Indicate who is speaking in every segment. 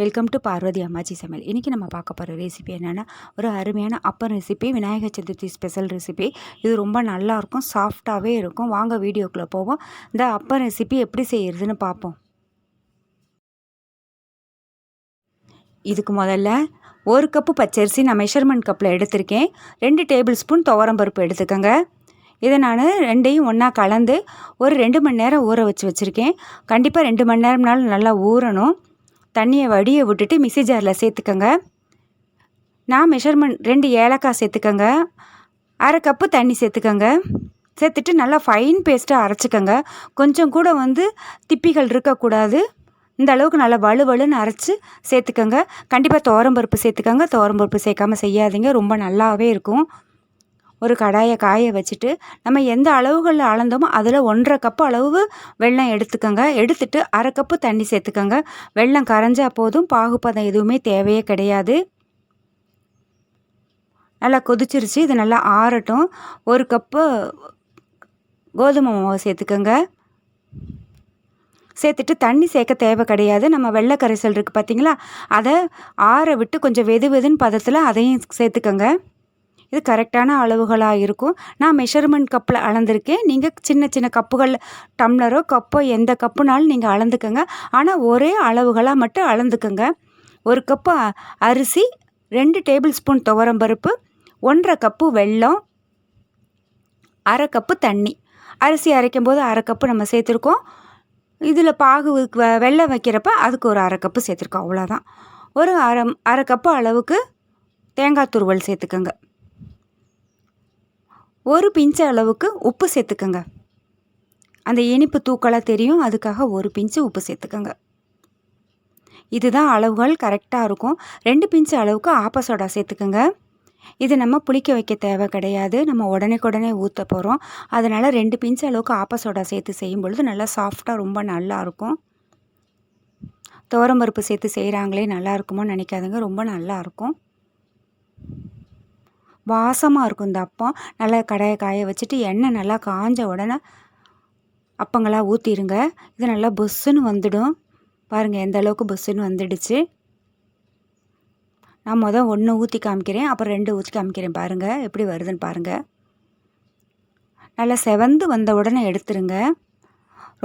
Speaker 1: Welcome to Parvati அம்மாச்சி சமையல் இன்றைக்கி நம்ம பார்க்க போகிற ரெசிபி என்னென்னா ஒரு அருமையான appam recipe Vinayagar Chaturthi special recipe இது ரொம்ப நல்லாயிருக்கும் சாஃப்டாகவே இருக்கும். வாங்க வீடியோக்குள்ளே போவோம். இந்த அப்பம் ரெசிபி எப்படி செய்கிறதுன்னு பார்ப்போம். இதுக்கு முதல்ல ஒரு கப்பு பச்சரிசி நான் மெஷர்மெண்ட் கப்பில் எடுத்திருக்கேன். ரெண்டு டேபிள் ஸ்பூன் துவரம்பருப்பு எடுத்துக்கோங்க. இதை நான் ரெண்டையும் ஒன்றா கலந்து ஒரு ரெண்டு மணி நேரம் ஊற வச்சு வச்சுருக்கேன். கண்டிப்பாக ரெண்டு மணி நேரம்னாலும் நல்லா ஊறணும். தண்ணியை வடிய விட்டுட்டு மிக்சி ஜாரில் சேர்த்துக்கோங்க. நான் மெஷர்மெண்ட் ரெண்டு ஏலக்காய் சேர்த்துக்கோங்க. அரை கப்பு தண்ணி சேர்த்துக்கோங்க. சேர்த்துட்டு நல்லா ஃபைன் பேஸ்ட்டாக அரைச்சிக்கோங்க. கொஞ்சம் கூட வந்து திப்பிகள் இருக்கக்கூடாது. இந்த அளவுக்கு நல்லா வலுவலுன்னு அரைச்சி சேர்த்துக்கோங்க. கண்டிப்பாக துவரம்பருப்பு சேர்த்துக்கோங்க. துவரம்பருப்பு சேர்க்காமல் செய்யாதீங்க. ரொம்ப நல்லாவே இருக்கும். ஒரு கடாயை காய வச்சுட்டு நம்ம எந்த அளவுகளில் அளந்தோமோ அதில் ஒன்றரை கப்பு அளவு வெள்ளம் எடுத்துக்கோங்க. எடுத்துட்டு அரை கப்பு தண்ணி சேர்த்துக்கோங்க. வெள்ளம் கரைஞ்சா போதும். பாகுப்பதம் எதுவுமே தேவையே கிடையாது. நல்லா கொதிச்சிருச்சு. இது நல்லா ஆறட்டும். ஒரு கப்பு கோதுமை மாவு சேர்த்துக்கோங்க. சேர்த்துட்டு தண்ணி சேர்க்க தேவை கிடையாது. நம்ம வெள்ளை கரைசல் இருக்குது பார்த்தீங்களா அதை ஆற விட்டு கொஞ்சம் வெது வெதுன்னு பதத்தில் அதையும் சேர்த்துக்கோங்க. இது கரெக்டான அளவுகளாக இருக்கும். நான் மெஷர்மெண்ட் கப்பில் அளந்திருக்கேன். நீங்கள் சின்ன சின்ன கப்புகள் டம்ளரோ கப்போ எந்த கப்புனாலும் நீங்கள் அளந்துக்கோங்க. ஆனால் ஒரே அளவுகளாக மட்டும் அளந்துக்கோங்க. ஒரு கப்பு அரிசி ரெண்டு டேபிள் ஸ்பூன் துவரம்பருப்பு ஒன்றரை கப்பு வெல்லம் அரை கப்பு தண்ணி. அரிசி அரைக்கும் போது அரை கப்பு நம்ம சேர்த்துருக்கோம். இதில் பாகு வெள்ளம் வைக்கிறப்ப அதுக்கு ஒரு அரை கப்பு சேர்த்துருக்கோம். அவ்வளோதான் ஒரு அரை அரை கப்பு அளவுக்கு தேங்காய் துருவல் சேர்த்துக்கோங்க. ஒரு பிஞ்சு அளவுக்கு உப்பு சேர்த்துக்கோங்க. அந்த இனிப்பு தூக்கலாக தெரியும் அதுக்காக ஒரு பிஞ்சு உப்பு சேர்த்துக்கோங்க. இதுதான் அளவுகள் கரெக்டாக இருக்கும். ரெண்டு பிஞ்சு அளவுக்கு ஆப்ப சோடா சேர்த்துக்கோங்க. இது நம்ம புளிக்க வைக்க தேவை கிடையாது. நம்ம உடனே உடனே ஊற்ற போகிறோம் அதனால் ரெண்டு பிஞ்சு அளவுக்கு ஆப்ப சோடா சேர்த்து செய்யும் பொழுது நல்லா சாஃப்டாக ரொம்ப நல்லாயிருக்கும் துவரம்பருப்பு சேர்த்து செய்கிறாங்களே நல்லா இருக்குமோ நினைக்காதுங்க. ரொம்ப நல்லாயிருக்கும் வாசமாக இருக்கும் இந்த அப்பம். நல்லா கடையை காய வச்சுட்டு எண்ணெய் நல்லா காஞ்ச உடனே அப்பங்களாக ஊற்றிடுங்க இது நல்லா பொஸ்ஸுன்னு வந்துடும். பாருங்கள் எந்த அளவுக்கு பொஸ்ஸுன்னு வந்துடுச்சு. நான் மொதல் ஒன்று ஊற்றி காமிக்கிறேன் அப்புறம் ரெண்டு ஊற்றி காமிக்கிறேன் பாருங்கள் எப்படி வருதுன்னு பாருங்கள் நல்லா செவந்து வந்த உடனே எடுத்துருங்க.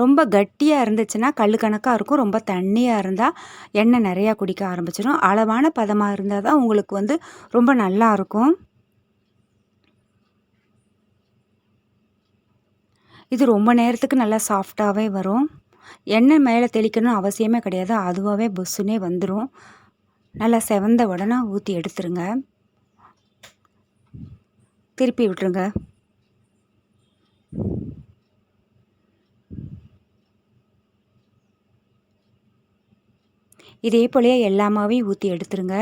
Speaker 1: ரொம்ப கட்டியாக இருந்துச்சுன்னா கல் கணக்காக இருக்கும் ரொம்ப தண்ணியாக இருந்தால் எண்ணெய் நிறையா குடிக்க ஆரம்பிச்சிடும் அளவான பதமாக இருந்தால் தான் உங்களுக்கு வந்து ரொம்ப நல்லா இருக்கும். இது ரொம்ப நேரத்துக்கு நல்லா சாஃப்டாகவே வரும். எண்ணெய் மேலே தெளிக்கணும் அவசியமே கிடையாது. அதுவாகவே பொஸ்ஸுனே வந்துடும் நல்லா செவந்த உடனே ஊற்றி எடுத்துருங்க. திருப்பி விட்டுருங்க. இதே போலயே எல்லாமாவையும் ஊற்றி எடுத்துருங்க.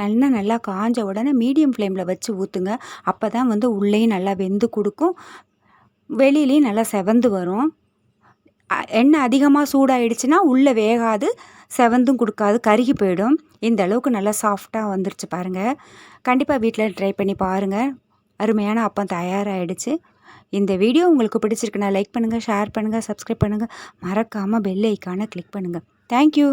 Speaker 1: நல்லா நல்லா காஞ்ச உடனே மீடியம் ஃப்ளேமில் வச்சு ஊற்றுங்க அப்போ தான் வந்து உள்ளேயும் நல்லா வெந்து கொடுக்கும். வெளியிலையும் நல்லா செவந்து வரும். எண்ணெய் அதிகமாக சூடாயிடுச்சுன்னா உள்ளே வேகாது செவந்தும் கொடுக்காது கருகி போயிடும். இந்த அளவுக்கு நல்லா சாஃப்டாக வந்துருச்சு பாருங்கள் கண்டிப்பாக வீட்டில் ட்ரை பண்ணி பாருங்கள் அருமையான அப்பம் தயாராகிடுச்சு இந்த வீடியோ உங்களுக்கு பிடிச்சிருக்குன்னா லைக் பண்ணுங்கள் ஷேர் பண்ணுங்கள் சப்ஸ்கிரைப் பண்ணுங்கள் மறக்காமல் பெல் ஐக்கானை கிளிக் பண்ணுங்கள் தேங்க்யூ